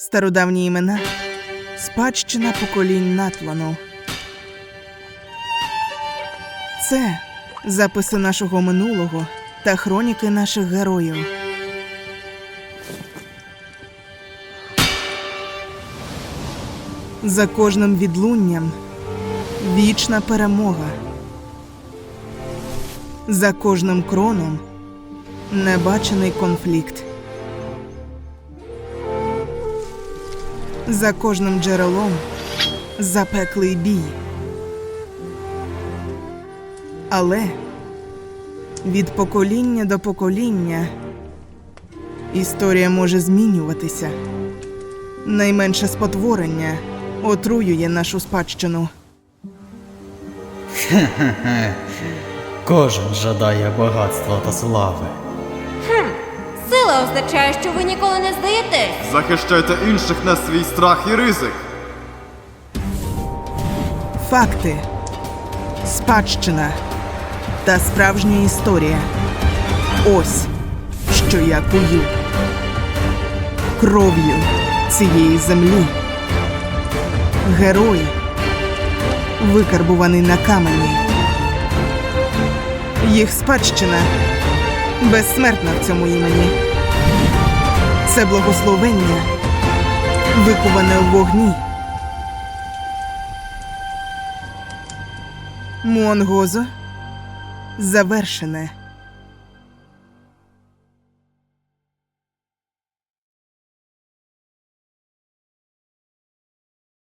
Стародавні імена. Спадщина поколінь Натлану. Це записи нашого минулого та хроніки наших героїв. За кожним відлунням вічна перемога. За кожним кроном небачений конфлікт. За кожним джерелом запеклий бій. Але від покоління до покоління історія може змінюватися. Найменше спотворення отруює нашу спадщину. Кожен жадає багатства та слави. Означає, що ви ніколи не здаєтесь. Захищайте інших на свій страх і ризик. Факти, спадщина та справжня історія. Ось що я кую кров'ю цієї землі. Герой, викарбуваний на камені. Їх спадщина безсмертна в цьому імені. Це благословення, викуване в вогні. Муангозо завершене.